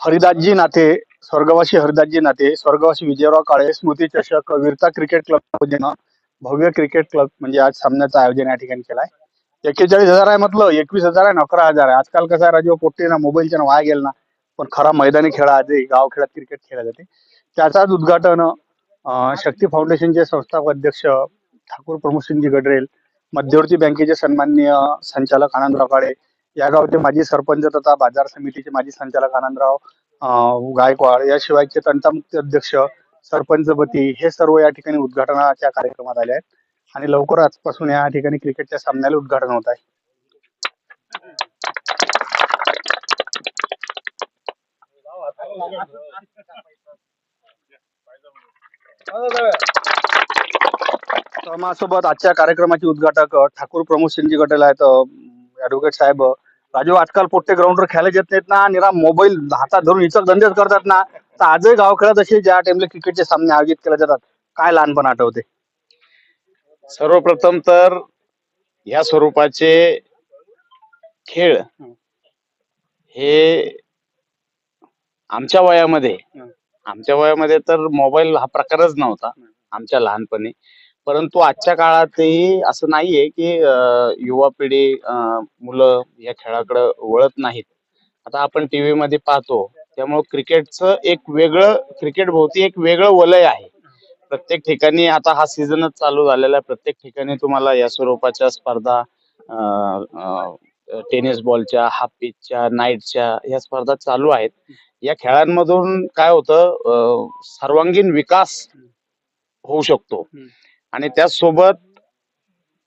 हरिदासजी नाते स्वर्गवासी हरिदासजी नाते स्वर्गवासी विजयराव काळे स्मृती चषक वीरता क्रिकेट क्लब वतीनं भव्य क्रिकेट क्लब म्हणजे आज सामन्याचं आयोजन या ठिकाणी केलं एक्केचाळीस हजार आहे म्हटलं एकवीस हजार आहे अकरा हजार आहे. आजकाल कसं आहे राजीव पोट्टे ना मोबाईलच्या ना वाया गेल ना पण खरा मैदानी खेळ आज गाव खेळात क्रिकेट खेळला जाते. त्याचाच उद्घाटन शक्ती फाउंडेशनचे संस्थापक अध्यक्ष ठाकूर प्रमोद सिंगजी गडरेल मध्यवर्ती बँकेचे सन्माननीय संचालक आनंदराव काळे या गावचे माजी सरपंच तथा बाजार समितीचे माजी संचालक आनंदराव गायकवाड याशिवायचे तंटामुक्ती अध्यक्ष सरपंचपती हे सर्व या ठिकाणी उद्घाटनाच्या कार्यक्रमात आले आहेत. आणि लवकरच पासून या ठिकाणी क्रिकेटच्या सामन्याला उद्घाटन होत आहे. तर माझ्यासोबत आजच्या कार्यक्रमाचे उद्घाटक ठाकूर प्रमोद सिंगजी गटेल आहेत ऍडव्होकेट साहेब राजू आजकाल पोट्टे ग्राउंडवर खेळायला येत नाहीत ना निरा मोबाईल हातात धरून इचक धंदेच करतात ना. तर आजही गाव खेळात असे ज्या टाइमला क्रिकेटचे सामने आयोजित केले जातात. काय लहानपण आठवते? सर्वप्रथम तर या स्वरूपाचे खेळ हे आमच्या वयामध्ये. आमच्या वयामध्ये तर मोबाईल हा प्रकारच नव्हता आमच्या लहानपणी. परंतु आजच्या काळातही असं नाहीये की युवा पिढी मुलं या खेळाकडे वळत नाहीत. आता आपण टीव्ही मध्ये पाहतो त्यामुळे क्रिकेटचं एक वेगळं क्रिकेट भोवती एक वेगळं वलय आहे. प्रत्येक ठिकाणी आता हा सीझनच चालू झालेला आहे. प्रत्येक ठिकाणी तुम्हाला या स्वरूपाच्या स्पर्धा टेनिस बॉलच्या हाफ पिचच्या नाईटच्या या स्पर्धा चालू आहेत. या खेळांमधून काय होतं सर्वांगीण विकास होऊ शकतो. आणि त्याचसोबत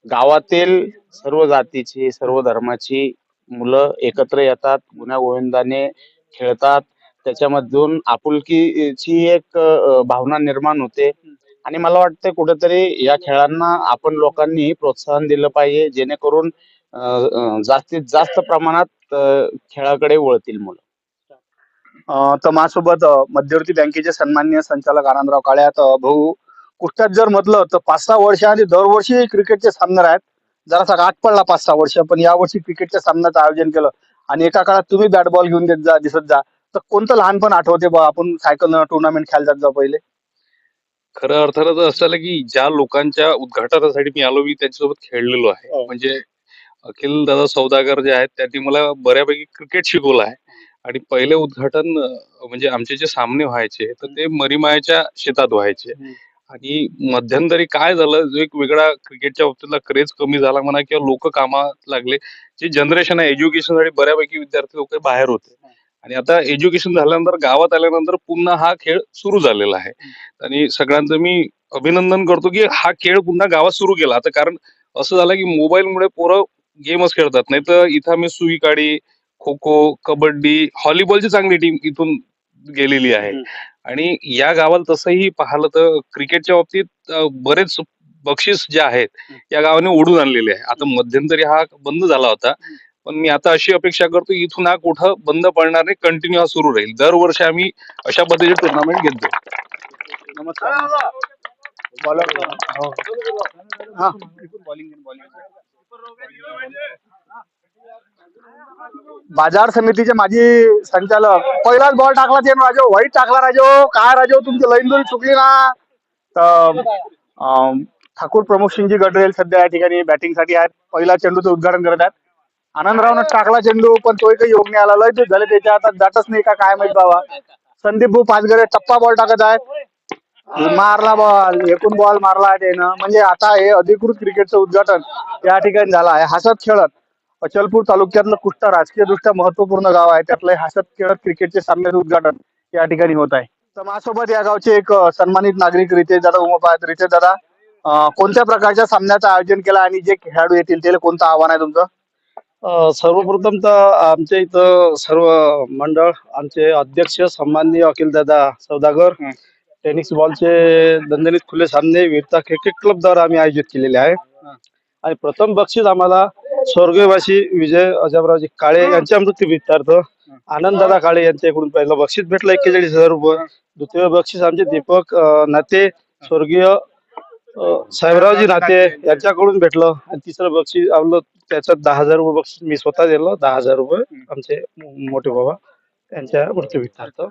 गावातील सर्व जातीची सर्व धर्माची मुलं एकत्र येतात गुन्ह्या गोविंदाने खेळतात. त्याच्यामधून आपुलकीची एक भावना निर्माण होते. आणि मला वाटतं कुठेतरी या खेळांना आपण लोकांनी प्रोत्साहन दिलं पाहिजे जेणेकरून जास्तीत जास्त प्रमाणात खेळाकडे वळतील मुलं. तर माझ्यासोबत मध्यवर्ती बँकेचे सन्मान्य संचालक आनंदराव काळ्यात भाऊ कुठच्यात जर म्हटलं तर पाच सहा वर्षाआधी दरवर्षी क्रिकेटचे सामने आहेत. जरासा गाठ पडला पाच सहा वर्ष पण यावर्षी क्रिकेटच्या सामन्याचं आयोजन केलं. आणि एका काळात तुम्ही बॅट बॉल घेऊन देत जा दिसत जा. तर कोणतं लहानपण आठवते बा आपण सायकल टुर्नामेंट खेळायला जात जा पहिले? खरं अर्थानं तर असं झालं की ज्या लोकांच्या उद्घाटनासाठी मी आलो मी त्यांच्यासोबत खेळलेलो आहे. हो. म्हणजे अखिल दादा सौदागर जे आहेत त्यांनी मला बऱ्यापैकी क्रिकेट शिकवलं आहे. आणि पहिले उद्घाटन म्हणजे आमचे जे सामने व्हायचे तर ते मरीमायाच्या शेतात व्हायचे. आणि मध्यंतरी काय झालं? जो एक वेगळा क्रिकेटच्या बाबतीतला क्रेज कमी झाला म्हणा किंवा लोक कामात लागले जे जनरेशन आहे एज्युकेशनसाठी बऱ्यापैकी विद्यार्थी लोक बाहेर होते. आणि आता एज्युकेशन झाल्यानंतर गावात आल्यानंतर पुन्हा हा खेळ सुरू झालेला आहे. आणि सगळ्यांचं मी अभिनंदन करतो की हा खेळ पुन्हा गावात सुरू केला. आता कारण असं झालं की मोबाईलमुळे पोरं गेमच खेळतात. नाही तर इथं आम्ही सुई काढी खो खो कबड्डी व्हॉलीबॉलची चांगली टीम इथून गेलेली आहे. आणि या गावाला तसंही पाहिलं तर क्रिकेटच्या बाबतीत बरेच बक्षीस जे आहेत या गावाने ओढून आणलेले आहे. आता मध्यंतरी हा बंद झाला होता. पण मी आता अशी अपेक्षा करतो इथून हा कुठं बंद पडणार नाही कंटिन्यू हा सुरू राहील. दरवर्षी आम्ही अशा पद्धतीचे टुर्नामेंट घेतो. नमस्कार बॉलर हो हा बॉलिंग बाजार समितीचे माझी संचालक. पहिलाच बॉल टाकला ते राजो. व्हाईट टाकला राजो. काय राजो तुमची लईन दोरी चुकली ना? तर ठाकूर प्रमुख सिंगजी गडरेल सध्या या ठिकाणी बॅटिंगसाठी आहेत. पहिला चेंडूचं उद्घाटन करत आहेत. आनंदरावनं टाकला चेंडू पण तोही काही योग नाही आला. लय दिवस झाले त्याच्या आता जातच नाही का काय माहीत बाबा. संदीप भाऊ पाचगरे टप्पा बॉल टाकत आहेत. मारला बॉल एकूण बॉल मारला आहे त्यानं. म्हणजे आता हे अधिकृत क्रिकेटचं उद्घाटन या ठिकाणी झालं आहे. हसत खेळत. अचलपूर तालुक्यातलं कुष्टा राजकीय दृष्ट्या महत्त्वपूर्ण गाव आहे? त्यातलं हसत खेळत क्रिकेटचे सामन्याचं उद्घाटन या ठिकाणी होत आहे. तर माझ्यासोबत या गावचे एक सन्मानित नागरिक रितेश दादा उमप आहेत रितेश दादा कोणत्या प्रकारच्या सामन्याचं आयोजन केलं आणि जे खेळाडू येतील त्याला कोणतं आव्हान आहे तुमचं? सर्वप्रथम तर आमच्या इथं सर्व मंडळ आमचे अध्यक्ष सन्माननीय अखिलदादा सौदागर हं. टेनिस बॉलचे दणदणीत खुले सामने वीरता क्रिकेट क्लब द्वारा आम्ही आयोजित केलेले आहे. आणि प्रथम बक्षीस आम्हाला स्वर्गवासी विजय अजबरावजी काळे यांच्या मृत्यूप्रित्यर्थ आनंददादा काळे यांच्याकडून पहिलं बक्षीस भेटलं. एक्केचाळीस हजार रुपये. द्वितीय बक्षीस आमचे दीपक नाते स्वर्गीय साहेबरावजी नाते यांच्याकडून भेटलं. आणि तिसरं बक्षीस आपलं त्याच्यात दहा हजार रुपये बक्षीस मी स्वतः दिलं. दहा हजार रुपये आमचे मोठे बाबा त्यांच्या मृत्यूविषार्थ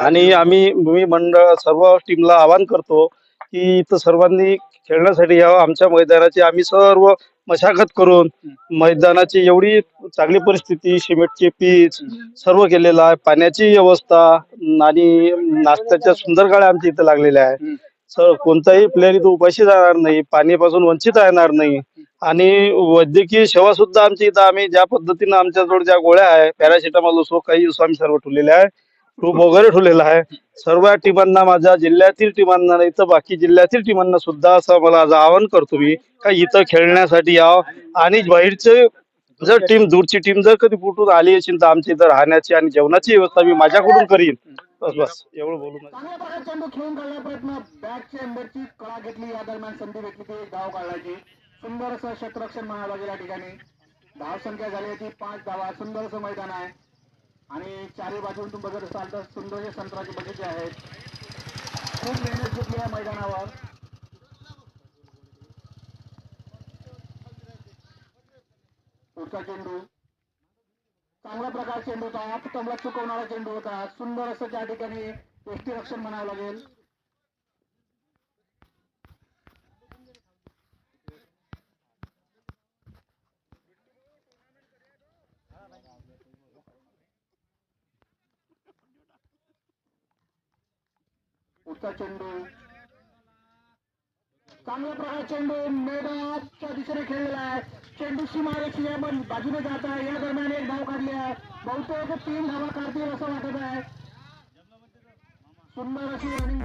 आणि आम्ही मी मंडळ सर्व टीमला आवाहन करतो की इथं सर्वांनी खेळण्यासाठी यावं आमच्या मैदानाची आम्ही सर्व मशागत करून मैदानाची एवढी चांगली परिस्थिती सिमेंटची पीच सर्व केलेलं आहे. पाण्याची व्यवस्था आणि नाश्त्याच्या सुंदर गाड्या आमच्या इथं लागलेल्या आहे सर कोणताही प्लेअर इथं उपाशी जाणार नाही पाण्यापासून वंचित राहणार नाही. आणि वैद्यकीय सेवा सुद्धा आमच्या इथं आम्ही ज्या पद्धतीनं आमच्याजवळ ज्या गोळ्या आहे पॅरासिटामॉल असो काही असो आम्ही सर्व ठेवलेले आहे खूप वगैरे ठेवलेला आहे. सर्व टीमांना माझ्या जिल्ह्यातील टीमांना इथं बाकी जिल्ह्यातील टीमांना सुद्धा असं मला आज आवाहन करतो मी का इथं खेळण्यासाठी यावं. आणि बाहेरचे जर टीम दूरची टीम जर कधी फुटून आली असेल तर आमच्या इथं राहण्याची आणि जेवणाची व्यवस्था मी माझ्याकडून करीन. बस बस. एवढं बोलू नका. सुंदर असं क्षेत्ररक्षण म्हणावं लागेल या ठिकाणी. धाव संख्या झाली होती. पाच धावा. सुंदर असं मैदान आहे. आणि चारही बाजून तुम्ही बघत असाल तर सुंदर संत्राचे बगीचे आहेत खूप मेहनत घेतली या मैदानावर. पुढचा चेंडू. चांगल्या प्रकार चेंडू होता. हात कमला चुकवणारा चेंडू होता. सुंदर असं त्या ठिकाणी यष्टी रक्षण म्हणावं लागेल. पुढचा चेंडू. चांगला प्रकार चेंडू मेदाच्या दिशेने खेळलेला आहे. चेंडू सीमारेषेच्या पण बाजूने जात आहे. या दरम्यान एक धाव काढली आहे. बहुतेक तीन धावा काढतील असं वाटत आहे. सुंदर अशी रनिंग